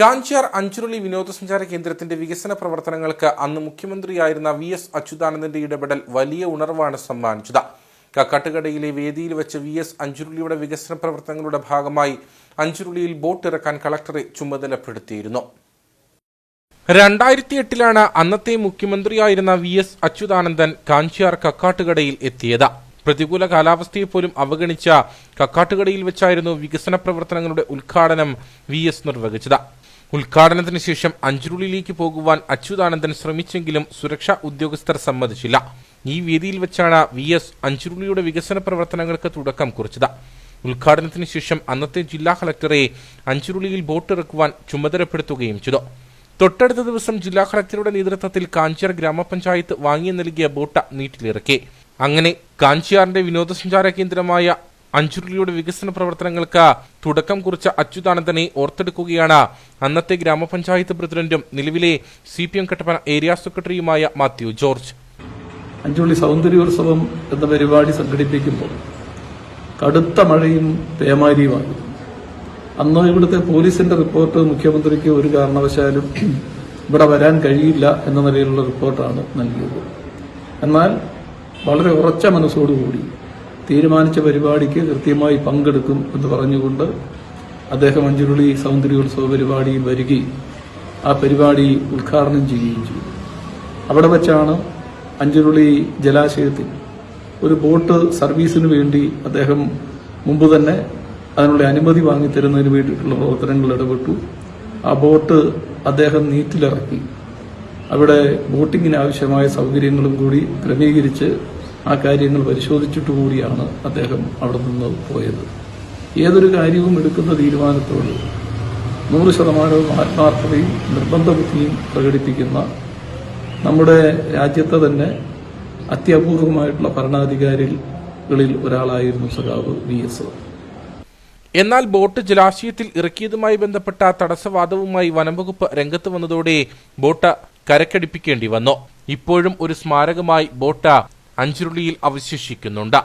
കാഞ്ചാർ അഞ്ചുരുളി വിനോദസഞ്ചാര കേന്ദ്രത്തിന്റെ വികസന പ്രവർത്തനങ്ങൾക്ക് അന്ന് മുഖ്യമന്ത്രിയായിരുന്ന വി എസ് അച്യുതാനന്ദന്റെ ഇടപെടൽ വലിയ ഉണർവാണ് സമ്മാനിച്ചത്. കക്കാട്ടുകടയിലെ വേദിയിൽ വെച്ച് വി എസ് അഞ്ചുരുളിയുടെ വികസന പ്രവർത്തനങ്ങളുടെ ഭാഗമായി അഞ്ചുരുളിയിൽ ബോട്ട് ഇറക്കാൻ കളക്ടറെ ചുമതലപ്പെടുത്തിയിരുന്നു. രണ്ടായിരത്തി എട്ടിലാണ് അന്നത്തെ മുഖ്യമന്ത്രിയായിരുന്ന വി എസ് അച്യുതാനന്ദൻ കാഞ്ചിയാർ കക്കാട്ടുകടയിൽ എത്തിയത്. പ്രതികൂല കാലാവസ്ഥയെ പോലും അവഗണിച്ച കക്കാട്ടുകടയിൽ വെച്ചായിരുന്നു വികസന പ്രവർത്തനങ്ങളുടെ ഉദ്ഘാടനം വി എസ് നിർവഹിച്ചത്. ഉദ്ഘാടനത്തിന് ശേഷം അഞ്ചുരുളിയിലേക്ക് പോകുവാൻ അച്യുതാനന്ദൻ ശ്രമിച്ചെങ്കിലും സുരക്ഷാ ഉദ്യോഗസ്ഥർ സമ്മതിച്ചില്ല. ഈ വേദിയിൽ വെച്ചാണ് വി എസ് അഞ്ചുരുളിയുടെ വികസന പ്രവർത്തനങ്ങൾക്ക് തുടക്കം കുറിച്ചത്. ഉദ്ഘാടനത്തിന് ശേഷം അന്നത്തെ ജില്ലാ കളക്ടറെ അഞ്ചുരുളിയിൽ ബോട്ട് ഇറക്കുവാൻ ചുമതലപ്പെടുത്തുകയും ചെയ്തു. തൊട്ടടുത്ത ദിവസം ജില്ലാ കളക്ടറുടെ നേതൃത്വത്തിൽ കാഞ്ചിയാർ ഗ്രാമപഞ്ചായത്ത് വാങ്ങി നൽകിയ ബോട്ട് നീറ്റിലിറക്കി അങ്ങനെ കാഞ്ചിയാറിന്റെ വിനോദസഞ്ചാര കേന്ദ്രമായ അഞ്ചുരുളിയുടെ വികസന പ്രവർത്തനങ്ങൾക്ക് തുടക്കം കുറിച്ച അച്യുതാനന്ദനെ ഓർത്തെടുക്കുകയാണ്. അന്നത്തെ ഗ്രാമപഞ്ചായത്ത് പ്രസിഡന്റും നിലവിലെ C P M Kattappana area സെക്രട്ടറിയുമായ മാത്യു ജോർജ്. അഞ്ചുള്ളി സൗന്ദര്യോത്സവം എന്ന പരിപാടി സംഘടിപ്പിക്കുമ്പോൾ കടുത്ത മഴയും പേമാരിയുമായി അന്ന് ഇവിടുത്തെ പോലീസിന്റെ റിപ്പോർട്ട് മുഖ്യമന്ത്രിക്ക് ഒരു കാരണവശാലും ഇവിടെ വരാൻ കഴിയില്ല എന്ന നിലയിലുള്ള റിപ്പോർട്ടാണ് നൽകിയത്. എന്നാൽ വളരെ ഉറച്ച മനസ്സോടുകൂടി തീരുമാനിച്ച പരിപാടിക്ക് കൃത്യമായി പങ്കെടുക്കും എന്ന് പറഞ്ഞുകൊണ്ട് അദ്ദേഹം അഞ്ചുരുളി സൗന്ദര്യോത്സവ പരിപാടിയിൽ വരികയും ആ പരിപാടി ഉദ്ഘാടനം ചെയ്യുകയും ചെയ്തു. അവിടെ വച്ചാണ് അഞ്ചുരുളി ജലാശയത്തിൽ ഒരു ബോട്ട് സർവീസിന് വേണ്ടി അദ്ദേഹം മുമ്പ് തന്നെ അതിനുള്ള അനുമതി വാങ്ങിത്തരുന്നതിന് വേണ്ടിയിട്ടുള്ള പ്രവർത്തനങ്ങൾ ഇടപെട്ടു. ആ ബോട്ട് അദ്ദേഹം നീറ്റിലിറക്കി. അവിടെ ബോട്ടിങ്ങിന് ആവശ്യമായ സൗകര്യങ്ങളും കൂടി ക്രമീകരിച്ച് ആ കാര്യങ്ങൾ പരിശോധിച്ചിട്ട് കൂടിയാണ് അദ്ദേഹം അവിടെ നിന്ന് പോയത്. ഏതൊരു കാര്യവും എടുക്കുന്ന തീരുമാനത്തോട് നൂറ് ശതമാനവും ആത്മാർത്ഥതയും നിർബന്ധ ബുദ്ധിയും പ്രകടിപ്പിക്കുന്ന നമ്മുടെ രാജ്യത്തെ തന്നെ അത്യപൂർവമായിട്ടുള്ള ഭരണാധികാരികളിൽ ഒരാളായിരുന്നു സഖാവ് വി എസ്. എന്നാൽ ബോട്ട് ജലാശയത്തിൽ ഇറക്കിയതുമായി ബന്ധപ്പെട്ട തടസ്സവാദവുമായി വനംവകുപ്പ് രംഗത്ത് വന്നതോടെ ബോട്ട കരക്കടിപ്പിക്കേണ്ടി വന്നു. ഇപ്പോഴും ഒരു സ്മാരകമായി ബോട്ട് അഞ്ചുരുളിയിൽ അവശേഷിക്കുന്നുണ്ട്.